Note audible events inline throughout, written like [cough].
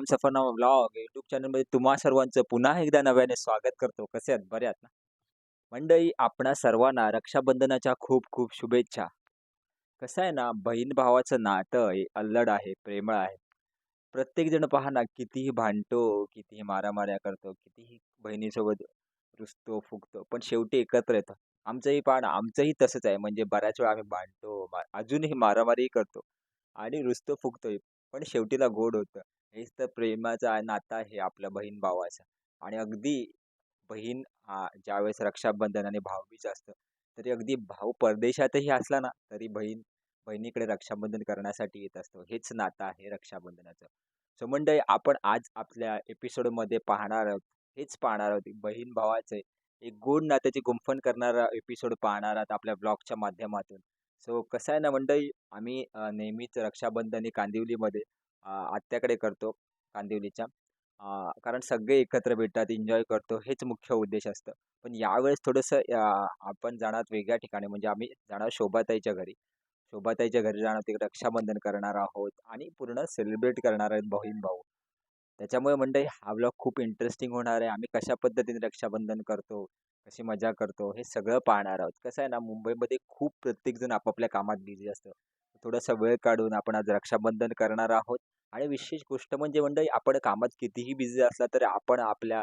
Sam Safarnama blog YouTube चॅनलमध्ये तुम्हा सर्वांचं पुन्हा एकदा नव्याने स्वागत करतो. कसे आहेत? बरे आहात ना? मंडळी आपणा सर्वांना रक्षाबंधनाच्या खूप खूप शुभेच्छा. कसं आहे ना बहीण भावाचं नातं हे अल्लड आहे प्रेमळ आहे. प्रत्येकजण पहा ना कितीही भांडतो कितीही मारामाऱ्या करतो कितीही बहिणीसोबत रुसतो फुगतो पण शेवटी एकत्र येतं. आमचंही पहा ना आमचंही तसंच आहे. म्हणजे बऱ्याच वेळा आम्ही भांडतो अजूनही मारामारीही करतो आणि रुसतो फुगतोय पण शेवटीला गोड होतं. हेच तर प्रेमाचं नातं आहे आपल्या बहीण भावाचं. आणि अगदी बहीण हा ज्यावेळेस रक्षाबंधन आणि भाऊबीज असतं तरी अगदी भाऊ परदेशातही असला ना तरी बहीण बहिणीकडे रक्षाबंधन करण्यासाठी येत असतो. हेच नातं आहे रक्षाबंधनाचं. सो मंडळी आपण आज आपल्या एपिसोडमध्ये पाहणार आहोत हेच पाहणार आहोत बहीण भावाचे एक गोड नात्याची गुंफण करणारा एपिसोड पाहणार आहोत आपल्या ब्लॉगच्या माध्यमातून. सो कसं आहे ना मंडळी आम्ही नेहमीच रक्षाबंधन ही कांदिवलीमध्ये आत्याकडे करतो कांदिवलीच्या कारण सगळे एकत्र भेटतात एन्जॉय करतो हेच मुख्य उद्देश असतं. पण यावेळेस थोडंसं आपण जाणार वेगळ्या ठिकाणी म्हणजे आम्ही जाणार शोभाताईच्या घरी. शोभाताईच्या घरी जाणार तिकडे रक्षाबंधन करणार आहोत आणि पूर्ण सेलिब्रेट करणार आहेत बहीण भाऊ. त्याच्यामुळे म्हणते हा ब्लॉग खूप इंटरेस्टिंग होणार आहे. आम्ही कशा पद्धतीने रक्षाबंधन करतो कशी मजा करतो हे सगळं पाहणार आहोत. कसं आहे ना मुंबईमध्ये खूप प्रत्येकजण आपापल्या कामात बिझी असतं. थोडासा वेळ काढून आपण आज रक्षाबंधन करणार आहोत. आणि विशेष गोष्ट म्हणजे मंडळी आपण कामात कितीही बिझी असला तरी आपण आपल्या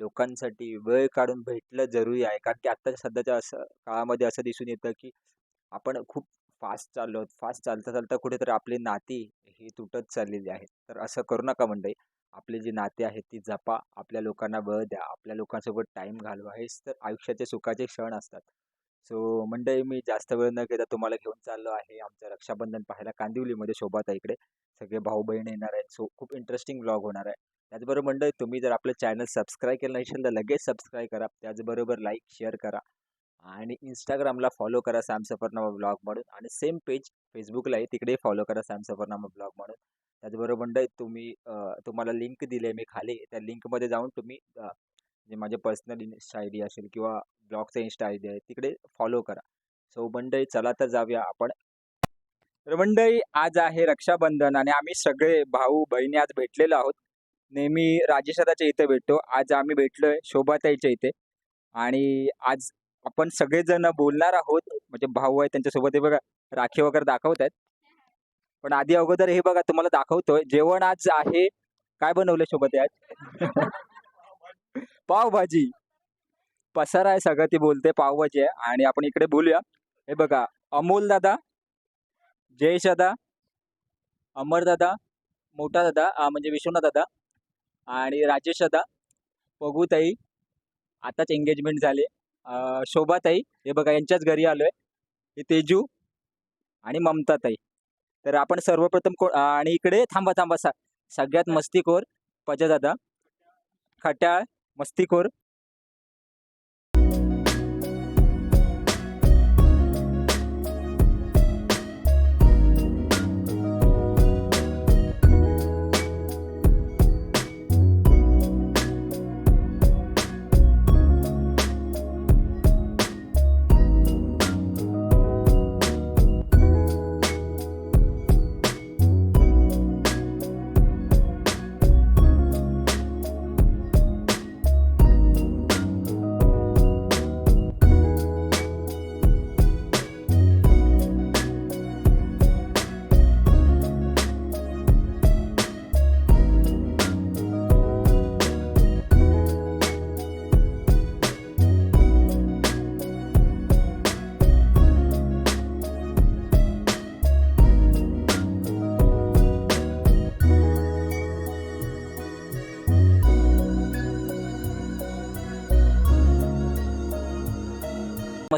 लोकांसाठी वेळ काढून भेटलं जरुरी आहे. कारण की आत्ताच्या सध्याच्या असं काळामध्ये असं दिसून येतं की आपण खूप फास्ट चाललो फास्ट चालता चालता कुठेतरी आपली नाती ही तुटत चाललेली आहेत. तर असं करू नका मंडळी. आपली जी नाती आहेत ती जपा. आपल्या लोकांना वेळ द्या. आपल्या लोकांसोबत टाईम घालवा. हेच तर आयुष्याचे सुखाचे क्षण असतात. सो मंडळी मी जास्त वेळ न घेता तुम्हाला घेऊन चाललो आहे. आमचं रक्षाबंधन पाहायला कांदिवलीमध्ये शोभाता इकडे. सगळे भाऊ बहीण येणार आहेत. सो खूप इंटरेस्टिंग ब्लॉग होणार आहे. त्याचबरोबर मंडळी तुम्ही जर आपलं चॅनल सबस्क्राईब केलं नसेल तर लगेच सबस्क्राईब करा. त्याचबरोबर लाईक शेअर करा. आणि इंस्टाग्रामला फॉलो करा सॅम सफरनामा ब्लॉग म्हणून. आणि सेम पेज फेसबुकला आहे तिकडे फॉलो करा सॅम सफरनामा ब्लॉग म्हणून. त्याचबरोबर मंडळी तुम्ही तुम्हाला लिंक दिले आहे मी खाली. त्या लिंकमध्ये जाऊन तुम्ही जे माझे पर्सनल इन्स्टा आय डी असेल किंवा ब्लॉगचा इन्स्टा आय डी आहे तिकडे फॉलो करा. सो मंडळी चला तर जाऊया आपण तर मंडळी आज आहे रक्षाबंधन आणि आम्ही सगळे भाऊ बहिणी आज भेटलेलो आहोत. नेहमी राजेशदाच्या इथे भेटतो. आज आम्ही भेटलोय शोभाताईच्या इथे. आणि आज आपण सगळेजण बोलणार आहोत. म्हणजे भाऊ आहे त्यांच्यासोबत. हे बघा राखी वगैरे दाखवत आहेत. पण आधी अगोदर हे बघा तुम्हाला दाखवतोय. जेवण आज आहे. काय बनवलं सोबत आज? [laughs] पावभाजी. पसारा आहे सगळं ती बोलते पावभाजी आहे. आणि आपण इकडे बोलूया. हे बघा अमोल दादा जयेश दादा अमर दादा मोठा दादा म्हणजे विश्वनाथ दादा आणि राजेश दादा. पगूताई आताच एंगेजमेंट झाले. शोभाताई हे बघा यांच्याच घरी आलो आहे हे तेजू आणि ममताताई तर आपण सर्वप्रथम को आणि इकडे थांबा थांबा सा सगळ्यात मस्तीखोर पजादादा. खट्याळ मस्तीखोर.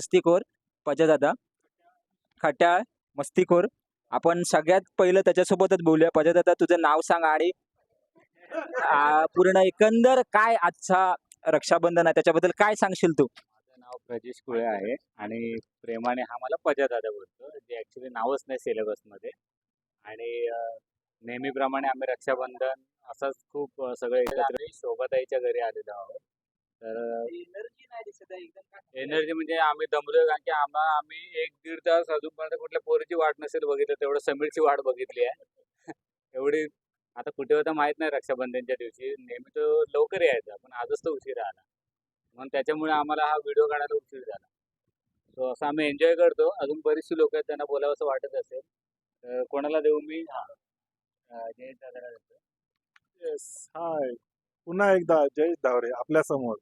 मस्तीखोर पजादादा खट्याळ मस्तीखोर. आपण सगळ्यात पहिलं त्याच्यासोबतच बोलूया. पजदादा तुझं नाव सांग आणि पूर्ण एकंदर काय आजचा रक्षाबंधन आहे? त्याच्याबद्दल काय सांगशील तू? माझं नाव प्रजेश कुळे आहे आणि प्रेमाने हा मला पजादादा बोलतो. जे ऍक्च्युली नावच नाही सिलेबसमध्ये. आणि नेहमीप्रमाणे आम्ही रक्षाबंधन असंच खूप सगळे एकत्र शोभाताईच्या घरी आलेलो आहोत. तर एनर्जी नाही दिसत आहे एकदम एनर्जी म्हणजे आम्ही दमलोय कारण की आम्हाला आम्ही एक दीड तास अजूनपर्यंत कुठल्या पोरीची वाट नसेल बघितलं तेवढं समीरची वाट बघितली आहे. [laughs] एवढी आता कुठे होता माहीत नाही रक्षाबंधनच्या दिवशी नेहमी तो लवकर यायचा पण आजच तो उशीर आला. म्हणून त्याच्यामुळे आम्हाला हा व्हिडिओ काढायला उशीर झाला. तो असं आम्ही एन्जॉय करतो. अजून बरीचशी लोक आहेत त्यांना बोलावं असं वाटत असेल. तर कोणाला देऊ मी? हा. अं, जयेश दादाला देतो. येस हाय पुन्हा एकदा जयेश धावरे आपल्यासमोर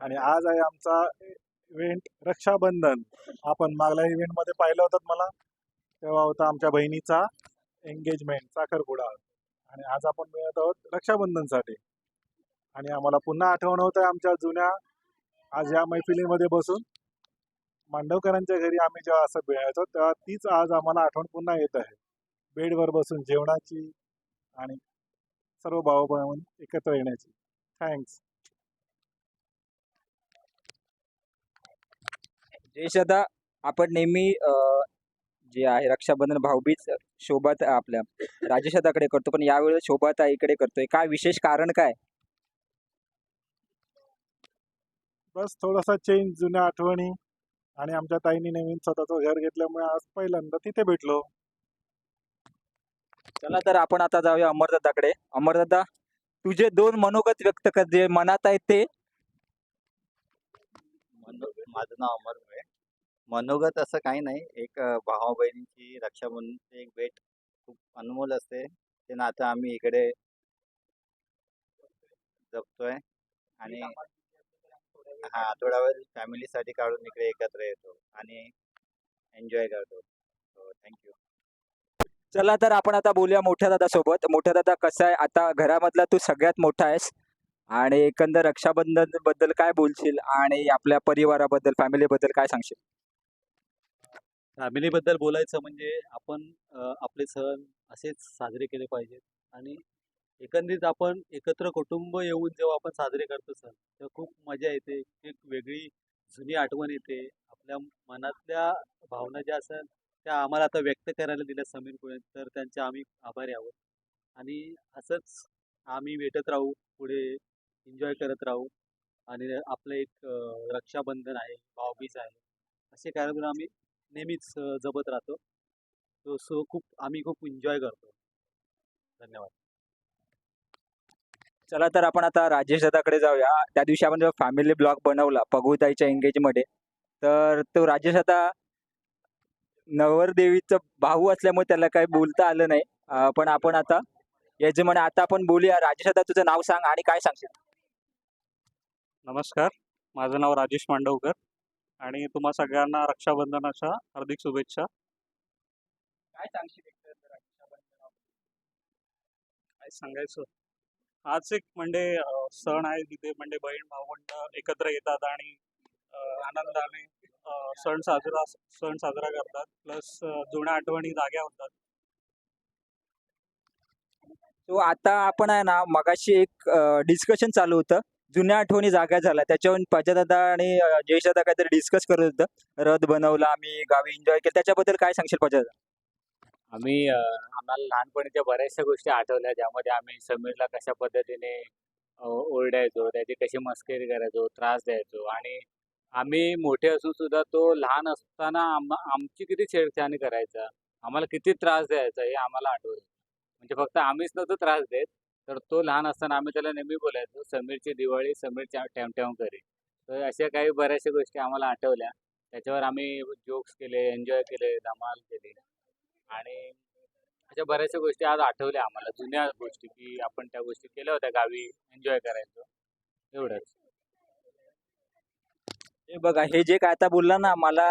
आणि आज आहे आमचा इव्हेंट रक्षाबंधन. आपण मागल्या इव्हेंटमध्ये पाहिलं होतं मला तेव्हा होता आमच्या बहिणीचा एंगेजमेंट साखरपुडा. आणि आज आपण मिळत आहोत रक्षाबंधनसाठी. आणि आम्हाला पुन्हा आठवण होत आहे आमच्या जुन्या आज या मैफिलीमध्ये बसून. मांडवकरांच्या घरी आम्ही जेव्हा असं मिळायचो तेव्हा तीच आज आम्हाला आठवण पुन्हा येत आहे. बेडवर बसून जेवणाची आणि सर्व भाऊ बहीण एकत्र येण्याची. थँक्स जयेश दादा आपण नेहमी जे आहे रक्षाबंधन भाऊबीज शोभात आपल्या राजेश दादाकडे करतो. पण यावेळेस शोभात इकडे करतोय. काय विशेष कारण काय? बस थोडासा चेंज जुन्या आठवणी आणि आमच्या ताईंनी नवीन स्वतःचं घर घेतल्यामुळे आज पहिल्यांदा तिथे भेटलो. चला तर आपण आता जाऊया अमरदादाकडे. अमरदादा तुझे दोन मनोगत व्यक्त कर जे मनात आहेत ते. मनो माझं नाव अमर भोये मनोगत असं काही नाही. एक भावा बहिणींची रक्षाबंधनची एक भेट खूप अनमोल असते. ते नातं आम्ही इकडे जपतोय आणि हा आठवड्यावर फॅमिलीसाठी काढून इकडे एकत्र येतो आणि एन्जॉय करतो. हो, थँक्यू चला तर आपण आता बोलूया मोठ्या दादा सोबत मोठ्या दादा कसं आहे? आता घरामधला तू सगळ्यात मोठा आहेस. आणि एकंदर रक्षाबंधनबद्दल काय बोलशील आणि आपल्या परिवाराबद्दल फॅमिली बद्दल काय सांगशील? फॅमिलीबद्दल बोलायचं म्हणजे आपण अ, आपले सण असेच साजरे केले पाहिजेत आणि एकंदरीत आपण एकत्र कुटुंब येऊन जेव्हा आपण साजरे करतो सण तेव्हा खूप मजा येते एक वेगळी जुनी आठवण येते. आपल्या मनातल्या भावना ज्या असतात त्या आम्हाला आता व्यक्त करायला दिल्या समीर कुळे तर त्यांचे आम्ही आभारी आहोत. आणि असंच आम्ही भेटत राहू पुढे एन्जॉय करत राहू. आणि आपलं एक रक्षाबंधन आहे भाऊबीज आहे. असे कार्यक्रम आम्ही नेहमीच जपत राहतो. तो सो खूप आम्ही खूप एन्जॉय करतो. धन्यवाद. चला तर आपण आता राजेश दादाकडे जाऊया. त्या दिवशी आपण जो फॅमिली ब्लॉग बनवला पगुताईच्या एंगेजमध्ये तर तो राजेश दादा नवरदेवीचा भाऊ असल्यामुळे त्याला काही बोलता आलं नाही. पण आपण आता यजमान आता आपण बोलूया. राजेश दादा तुझं नाव सांग आणि काय सांगशील? नमस्कार. माझं नाव राजेश मांडवकर आणि तुम्हा सगळ्यांना रक्षाबंधनाच्या हार्दिक शुभेच्छा. काय सांगशील काय सांगायचं? आज एक म्हणजे सण आहे तिथे म्हणजे बहीण भावंड एकत्र येतात आणि आनंदाने सण साजरा सण साजरा करतात. प्लस जुन्या आठवणी जाग्या होतात. तो आता आपण आहे ना मगाशी एक डिस्कशन चालू होतं. जुन्या आठवणी जागा झाल्या. त्याच्यावर पजादादा आणि अं, जयेश दादा काहीतरी डिस्कस करत होतं. रथ बनवला आम्ही गावी एन्जॉय केलं. त्याच्याबद्दल काय सांगशील पाजादा आम्ही आम्हाला लहानपणीच्या बऱ्याचशा गोष्टी आठवल्या. ज्यामध्ये आम्ही समीरला कशा पद्धतीने ओरडायचो त्याची कशी मस्करी करायचो त्रास द्यायचो. आणि आम्ही मोठे असून सुद्धा तो लहान असताना आम आमची किती छेडछाणी करायचा. आम्हाला किती त्रास द्यायचा हे आम्हाला आठवलं म्हणजे फक्त आम्हीच नव्हतो त्रास देत. तर तो लहान असताना आम्ही त्याला नेहमी बोलायचो समीरची दिवाळी समीरच्या टॅमटॅम करी तर अशा काही बऱ्याचशा गोष्टी आम्हाला आठवल्या. त्याच्यावर आम्ही जोक्स केले एन्जॉय केले धमाल केली. आणि अशा बऱ्याचशा गोष्टी आज आठवल्या आम्हाला. जुन्या गोष्टी की आपण त्या गोष्टी केल्या होत्या गावी एन्जॉय करायचो. एवढंच. हे बघा हे जे काय आता बोलला ना मला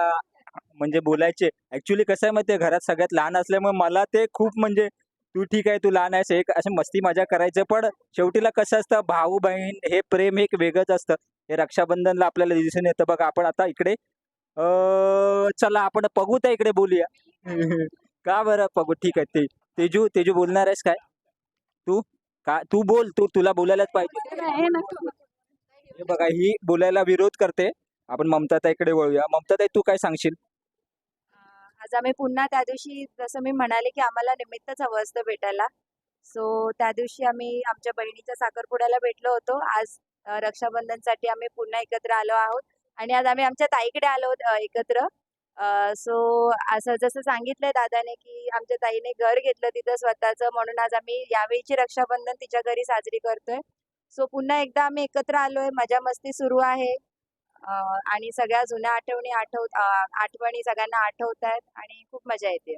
म्हणजे बोलायचे. ऍक्च्युली कसं आहे माहिती घरात सगळ्यात लहान असल्यामुळे मला ते खूप म्हणजे तू ठीक आहे तू लहान आहेस एक अशी मस्ती मजा करायचं पण शेवटीला कसं असतं भाऊ बहीण हे प्रेम एक वेगळंच असतं. हे रक्षाबंधनला आपल्याला दिसून येतं. बघा आपण आता इकडे अं, चला आपण बघूत इकडे बोलूया. [laughs] का बरं बघू ठीक आहे ते तेजू तेजू बोलणार आहेस काय? तू का तू बोल तू तुला बोलायलाच पाहिजे. हे बघा ही बोलायला विरोध करते. आपण ममताताईकडे वळूया. ममताताई तू काय सांगशील? आज आम्ही पुन्हा त्या दिवशी जसं मी म्हणाले की आम्हाला निमित्तच हवं असतं भेटायला. सो त्या दिवशी आम्ही आमच्या बहिणीच्या साखरपुड्याला भेटलो होतो. आज रक्षाबंधनसाठी आम्ही पुन्हा एकत्र आलो आहोत. आणि आज आम्ही आमच्या ताईकडे आलो एकत्र. सो असं जसं सांगितलंय दादाने की आमच्या ताईने घर घेतलं तिथं स्वतःचं. म्हणून आज आम्ही यावेळीची रक्षाबंधन तिच्या घरी साजरी करतोय. सो पुन्हा एकदा आम्ही एकत्र आलोय. मजा मस्ती सुरू आहे. आणि सगळ्या जुन्या आठवणी आठव आठवणी सगळ्यांना आठवत आहेत आणि खूप मजा येते.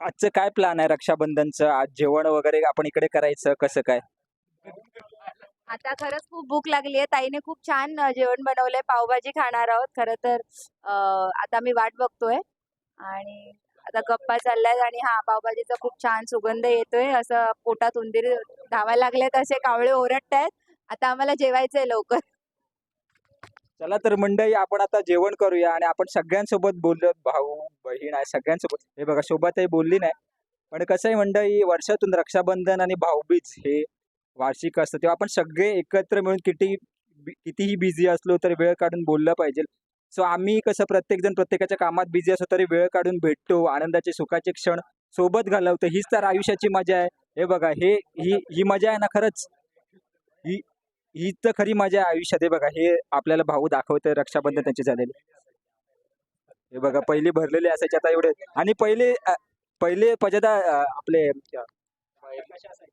आजचं काय प्लॅन आहे रक्षाबंधनचं? आज जेवण वगैरे आपण इकडे करायचं कसं काय? आता खरंच खूप भूक लागली आहे. ताईने खूप छान जेवण बनवलंय. पावभाजी खाणार आहोत. खरं तर आता मी वाट बघतोय. आणि आता गप्पा चालल्यात आणि हा पावभाजीचा खूप छान सुगंध येतोय. असं पोटात उंदीर धावायला लागलेत असे कावळे ओरडतायत. आता आम्हाला जेवायचंय लवकर. चला तर मंडळी आपण आता जेवण करूया आणि आपण सगळ्यांसोबत बोललो भाऊ बहीण आहे सगळ्यांसोबत. हे बघा शोभाताई बोलली नाही. पण कसं आहे मंडळी वर्षातून रक्षाबंधन आणि भाऊबीज हे वार्षिक असतं. तेव्हा आपण सगळे एकत्र मिळून किती कितीही बिझी असलो तरी वेळ काढून बोललं पाहिजे. सो आम्ही कसं प्रत्येक जण प्रत्येकाच्या कामात बिझी असतो तरी वेळ काढून भेटतो आनंदाचे सुखाचे क्षण सोबत घालवतो. हीच तर आयुष्याची मजा आहे. हे बघा हे ही ही मजा आहे ना खरंच? ही ही तर खरी माझ्या आयुष्यात आहे बघा हे आपल्याला भाऊ दाखवतोय रक्षाबंधन त्यांचे झालेले. हे बघा पहिले भरलेले असायचे आता एवढे. आणि पहिले अ, पहिले पजदा आपले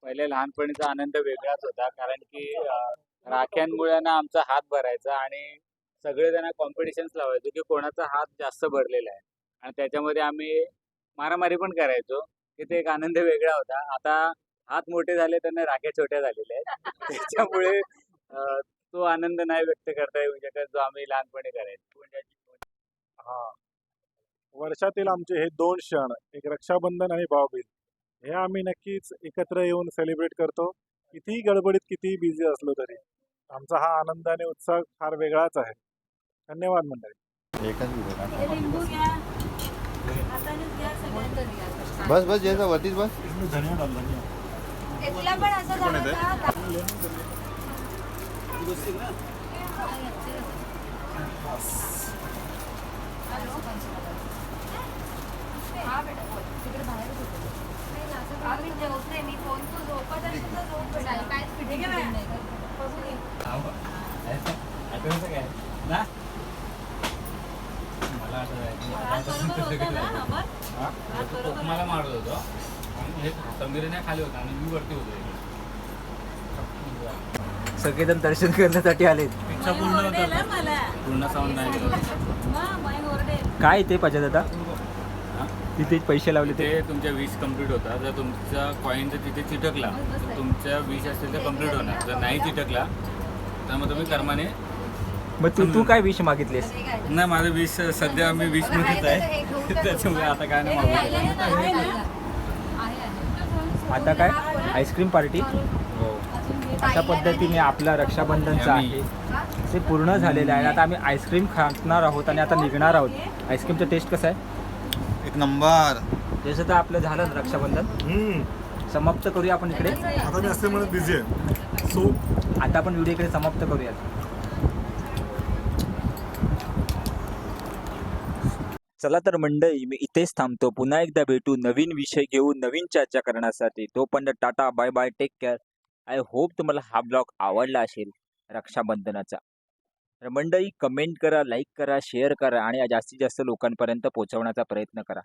पहिले लहानपणीचा आनंद वेगळाच होता कारण की अं, राख्यांमुळे ना आमचा हात भरायचा आणि सगळेजण कॉम्पिटिशन्स लावायचो की कोणाचा हात जास्त भरलेला आहे. आणि त्याच्यामध्ये आम्ही मारामारी पण करायचो की ते एक आनंद वेगळा होता. आता हात मोठे झाले त्यांना राख्या छोट्या झालेल्या आहेत. त्याच्यामुळे अं, तो आनंद नाही व्यक्त करता येऊ शकत जो आम्ही लहानपणी करायचो. हा. वर्षातील आमचे हे दोन क्षण एक रक्षाबंधन आणि भाऊबीज हे आम्ही नक्कीच एकत्र येऊन सेलिब्रेट करतो. कितीही गडबडीत कितीही बिझी असलो तरी. आमचा हा आनंद आणि उत्साह फार वेगळाच आहे. धन्यवाद मंडळी. एकच? बस बस जयचा वरतीच बस. तुझं झोप भेटायला काय फिटिंग मला मारत होतो हे? समीरने खाली होता आणि मी वरती होतो सगळेजण दर्शन करण्यासाठी आले इच्छा पूर्ण होता पूर्ण साऊंड नाही काय ते पजदा तिथे पैसे लावले ते. ते तुमच्या विश कंप्लीट होता जर तुमचा कॉईन जर तिथे चिटकला तर तुमच्या विश असतील ते कंप्लीट होणार. जर नाही चिटकला तर मग तुम्ही कर्माने मग तू तू काय विष मागितलेस? नाही माझं विश सध्या मी विश मध्येच आहे. त्याच्यामुळे आता काय नाही मागू आता काय? आईस्क्रीम पार्टी अशा पद्धतीने आपला रक्षाबंधनचं आहे. ते पूर्ण झालेलं आहे. आता आम्ही आईस्क्रीम खाणार आहोत आणि आता निघणार आहोत. आईस्क्रीमचं टेस्ट कसं आहे? एक नंबर. जसं तर आपलं झालं रक्षाबंधन. समाप्त करूया आपण इकडे. आता मी असते म्हणत बिझी आहे. सो आता आपण व्हिडिओ इकडे समाप्त करूयात चला तर मंडळी मी इथेच थांबतो. पुन्हा एकदा भेटू नवीन विषय घेऊन नवीन चर्चा करण्यासाठी. तोपर्यंत tata bye bye take care I hope तुम्हाला हा ब्लॉग आवडला असेल रक्षाबंधनाचा. तर मंडळी कमेंट करा लाईक करा शेअर करा आणि जास्तीत जास्त लोकांपर्यंत पोहोचवण्याचा प्रयत्न करा.